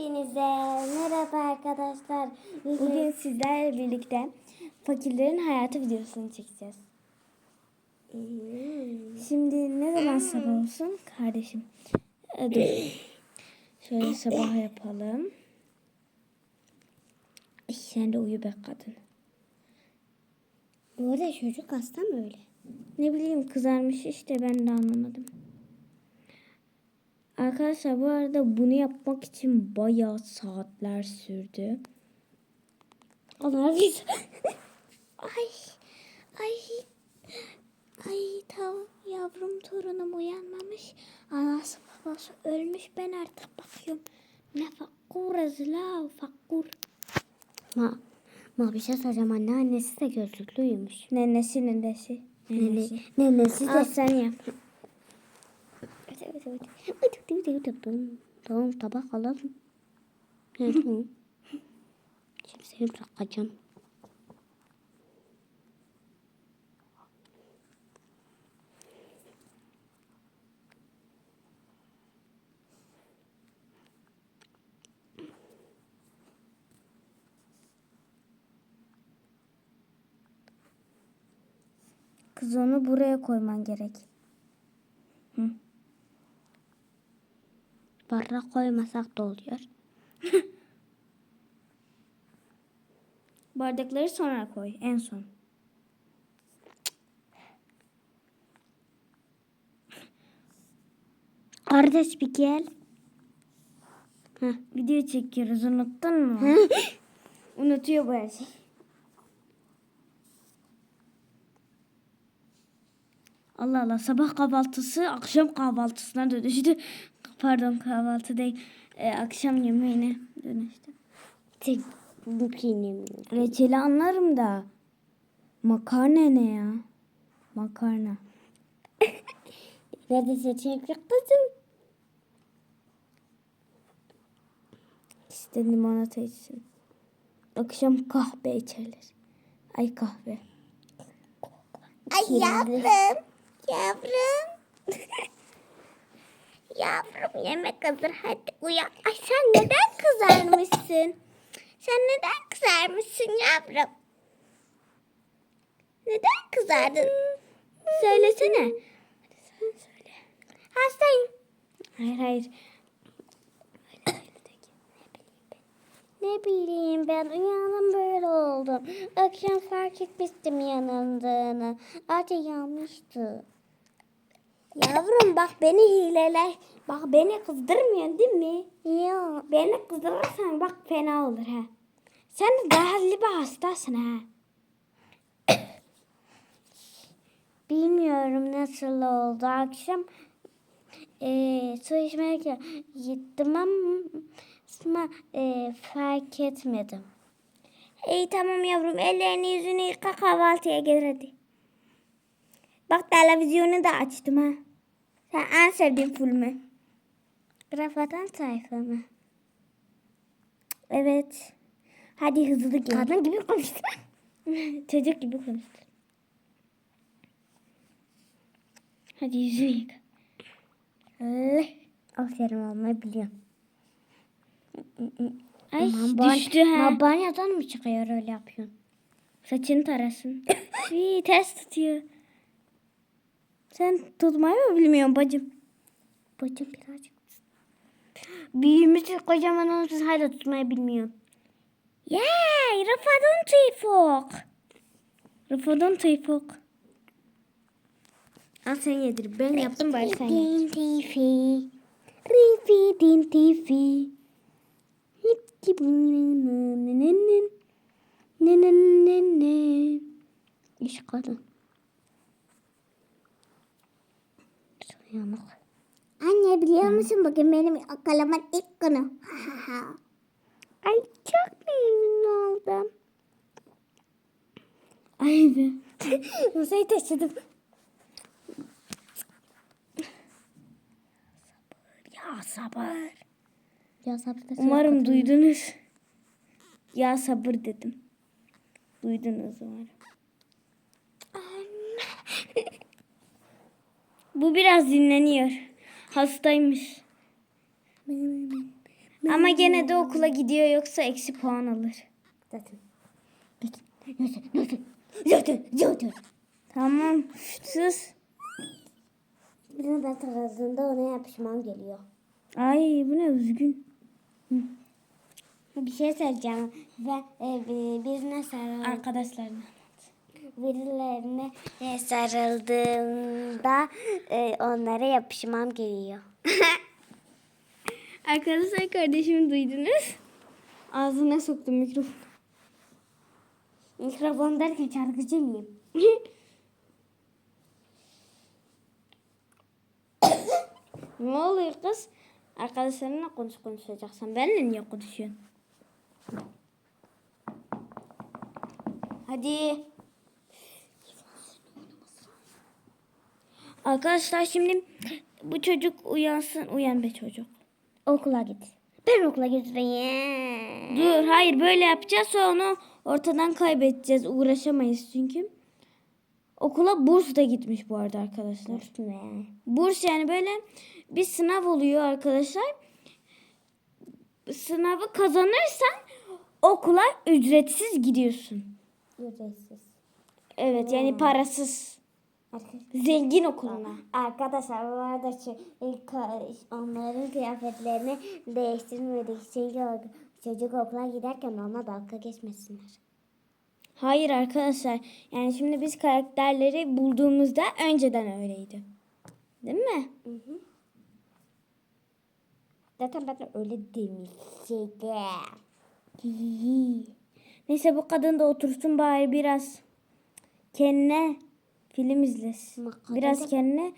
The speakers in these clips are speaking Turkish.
Hepinize merhaba arkadaşlar. Bugün sizlerle birlikte fakirlerin hayatı videosunu çekeceğiz. Şimdi ne zaman sabah olsun kardeşim? Ee, Dur. Şöyle sabah yapalım. Sen de uyu be kadın. Bu arada çocuk hasta mı öyle? Ne bileyim kızarmış işte ben de anlamadım. Arkadaşlar bu arada bunu yapmak için bayağı saatler sürdü. Onlar biz. Ay, ay, ay tamam yavrum torunum uyanmamış. Anası babası ölmüş ben artık bakıyorum. Ne fakkuruz la fakkur. Ma, ma bir şey soracağım anne annesi de gözlüklü uyumuş. Nenesi nenesi. Nenesi. Nene, nenesi Al de. sen yap. Tamam tabak alalım. Evet, tamam. Şimdi seni bırakacağım. Kız onu buraya koyman gerek. Bardak koymasak da oluyor. Bardakları sonra koy en son. Kardeş bir gel. Heh. Video çekiyoruz unuttun mu? Unutuyor bu her şey. Allah Allah sabah kahvaltısı akşam kahvaltısına dönüştü. Pardon kahvaltı değil. Ee, akşam yemeğine dönüştü. Tek bu benim. Reçeli anlarım da. Makarna ne ya? Makarna. Nerede seçenek yok kızım? İşte limonata içsin. Akşam kahve içerler. Ay kahve. Ay yavrum. Yavrum. Yavrum yemek hazır hadi uyan. Ay sen neden kızarmışsın? Sen neden kızarmışsın yavrum? Neden kızardın? Söylesene. Sen söyle. Hastayım. Hayır hayır. Ne bileyim ben uyandım böyle oldum. Akşam fark etmiştim yanındığını. Acı yanmıştı. Yavrum bak beni hileler. Bak beni kızdırmıyorsun değil mi? Ya Beni kızdırırsan bak fena olur ha. Sen de dahilli bir hastasın ha. bilmiyorum nasıl oldu. Akşam eee su içmeye gittim ama eee, fark etmedim. İyi tamam yavrum ellerini yüzünü yıka kahvaltıya gel hadi. Bak televizyonu da açtım ha. Sen en sevdiğin filmi. Rafadan sayfa mı? Evet. Hadi hızlı gel. Kadın gibi konuştu. Çocuk gibi konuştun. Hadi yüzünü yıka. Aferin olmayı biliyorum. Ay Aman düştü ha. Banyodan mı çıkıyor öyle yapıyorsun? Saçını tarasın. İyi ters tutuyor. Sen tutmayı mı bilmiyorsun bacım? Bacım birazcık. Büyümüşsün kocaman olmuşsun hala tutmayı bilmiyorsun. Yay! Rıfadın tüyfok. Rıfadın tüyfok. Al sen yedir. Ben yaptım bari sen. Din tifi. Rifi din tifi. Hip gibi ne ne ne ne ne ne ne. İş kadın. Yanık. Anne biliyor musun bugün benim akalamat ilk günü. Ay çok memnun oldum. Ay be. Masayı taşıdım. Ya sabır. Ya sabır Umarım duydunuz. Ya sabır dedim. Duydunuz umarım. Bu biraz dinleniyor. Hastaymış. Ama gene de okula gidiyor yoksa eksi puan alır. Zaten. Zaten. Zaten. Zaten. Zaten. Tamam sus. Birine ben taradığımda ona yapışmam geliyor. Ay bu ne üzgün. Bir şey söyleyeceğim. Ben e, bir- birine sarıldım. Arkadaşlarına. Birilerine e, sarıldığımda e, onlara yapışmam geliyor. Arkadaşlar kardeşimi duydunuz. Ağzına soktum mikrofonu. Mikrofon derken şarkıcı mıyım? Ne oluyor kız? Arkadaşlarınla konuş konuşacaksan. Benimle niye konuşuyorsun? Hadi. Arkadaşlar şimdi bu çocuk uyansın. Uyan be çocuk. Okula git. Ben okula götüreyim. Dur hayır böyle yapacağız sonra onu ortadan kaybedeceğiz. Uğraşamayız çünkü. Okula burs da gitmiş bu arada arkadaşlar. Üstüne. Burs yani böyle bir sınav oluyor arkadaşlar. Sınavı kazanırsan okula ücretsiz gidiyorsun. Ücretsiz. Evet yani parasız. Zengin okuluna. Arkadaşlar bu arada şu, onların kıyafetlerini değiştirmedik. Çünkü çocuk okula giderken ona dalga geçmesinler. Hayır arkadaşlar. Yani şimdi biz karakterleri bulduğumuzda önceden öyleydi. Değil mi? Zaten ben de öyle demiştim. Neyse bu kadın da otursun bari biraz kendine film izlesin. Ama kadın Biraz da- kendine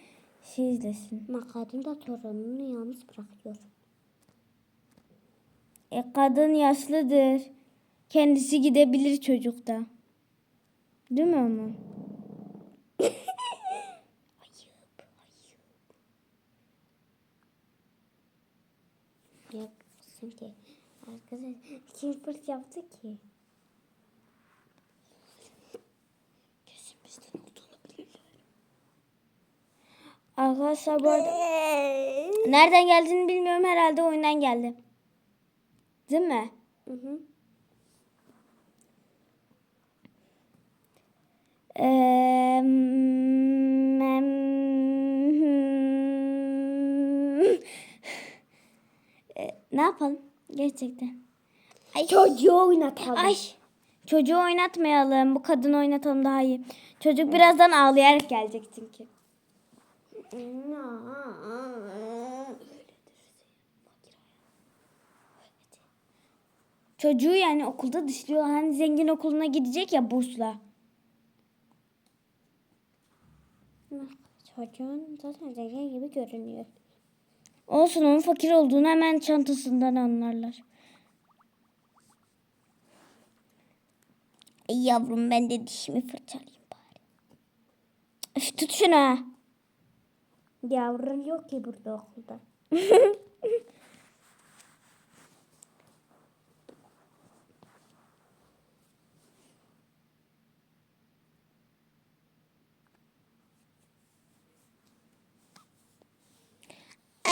şey izlesin. Ama kadın da torununu yalnız bırakıyor. E kadın yaşlıdır. Kendisi gidebilir çocukta. Değil mi ama? Ya şimdi arkadaş kim fırt yaptı ki? Arkadaşlar bu arada nereden geldiğini bilmiyorum herhalde oyundan geldi. Değil mi? Hı hı. Eee, e, ne yapalım gerçekten? Ay çocuğu oynatalım. Ay çocuğu oynatmayalım. Bu kadını oynatalım daha iyi. Çocuk birazdan ağlayarak gelecek çünkü. Çocuğu yani okulda dışlıyor. Hani zengin okuluna gidecek ya bursla. Çocuğun zaten zengin gibi görünüyor. Olsun onun fakir olduğunu hemen çantasından anlarlar. Ey yavrum ben de dişimi fırçalayayım bari. Üf, tut şunu. Ha. Yavrum yok ki burada okulda.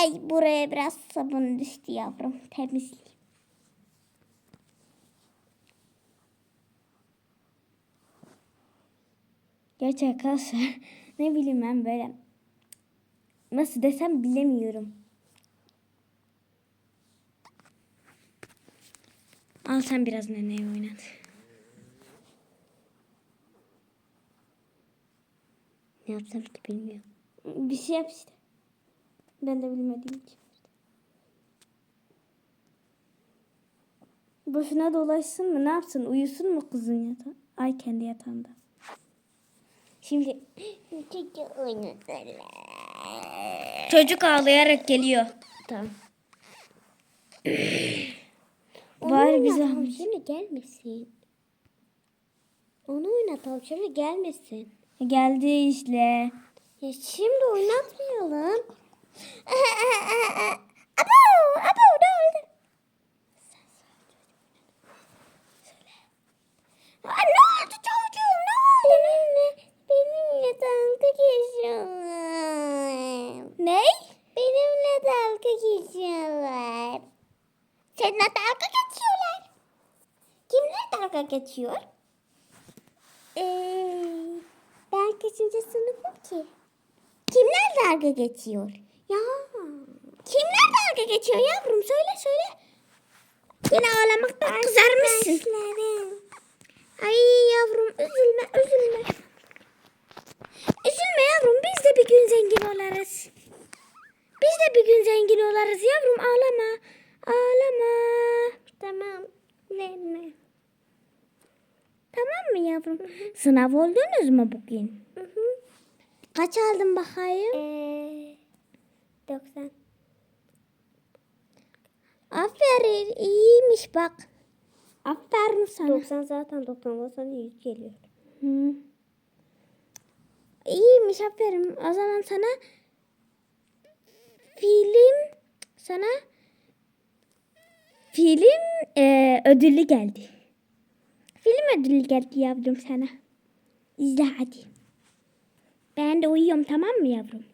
Ay buraya biraz sabun düştü yavrum. Temizleyeyim. Gerçi arkadaşlar ne bileyim ben böyle nasıl desem bilemiyorum. Al sen biraz neneye oynat. Ne yapsam ki bilmiyorum. Bir şey yap işte. Ben de bilmediğim için. Boşuna dolaşsın mı? Ne yapsın? Uyusun mu kızın yatağı? Ay kendi yatağında. Şimdi Çocuğu oynatalım. Çocuk ağlayarak geliyor. Tamam. Bari bize şimdi gelmesin. Onu oynatalım şimdi gelmesin. geldi işte. Ya şimdi oynatmayalım. Abo, abo ne oldu? Aa, ne oldu çocuğum ne oldu? Benimle, benimle Benimle dalga geçiyorlar. Kimler dalga geçiyor? Ee, ben kaçıncı sınıfım ki? Kimler dalga geçiyor? Ya. Kimler dalga geçiyor yavrum? Söyle söyle. Yine ağlamaktan kızarmışsın. Arkadaşlarım. Ay yavrum üzülme üzülme. Üzülme yavrum biz de bir gün zengin olarız. Biz de bir gün zengin olarız yavrum ağlama. Ağlama. Tamam. Verme. Tamam mı yavrum? Sınav oldunuz mu bugün? Hı hı. Kaç aldın bakayım? Ee, 90. Aferin iyiymiş bak. Aferin sana. 90 zaten 90 sonra 100 geliyor. Hı. İyiymiş aferin. O zaman sana film sana film e, ödülü geldi. Film ödülü geldi yavrum sana. İzle hadi. Ben de uyuyorum tamam mı yavrum?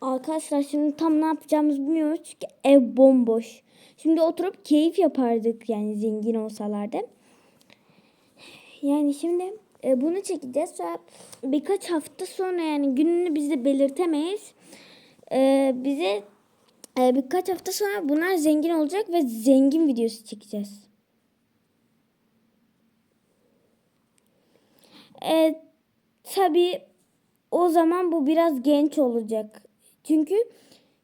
Arkadaşlar şimdi tam ne yapacağımızı bilmiyoruz çünkü ev bomboş. Şimdi oturup keyif yapardık yani zengin olsalardı. Yani şimdi e, bunu çekeceğiz. Sonra birkaç hafta sonra yani gününü biz de belirtemeyiz. E, bize e, birkaç hafta sonra bunlar zengin olacak ve zengin videosu çekeceğiz. E, tabii o zaman bu biraz genç olacak. Çünkü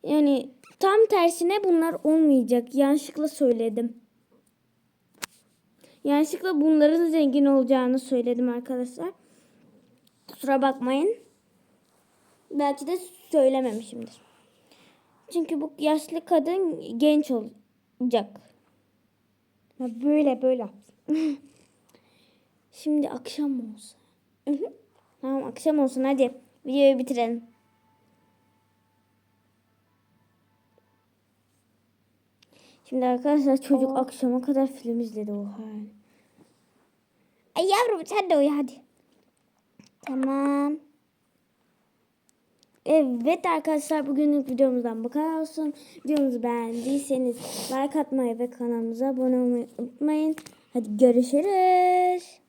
yani tam tersine bunlar olmayacak. Yanlışlıkla söyledim. Yanlışlıkla bunların zengin olacağını söyledim arkadaşlar. Kusura bakmayın. Belki de söylememişimdir. Çünkü bu yaşlı kadın genç olacak. Böyle böyle. Şimdi akşam olsun. Tamam akşam olsun hadi. Videoyu bitirelim. Şimdi arkadaşlar çocuk Oo. akşama kadar film izledi oha. Ay yavrum sen de uyu hadi. Tamam. Evet arkadaşlar bugünlük videomuzdan bu kadar olsun. Videomuzu beğendiyseniz like atmayı ve kanalımıza abone olmayı unutmayın. Hadi görüşürüz.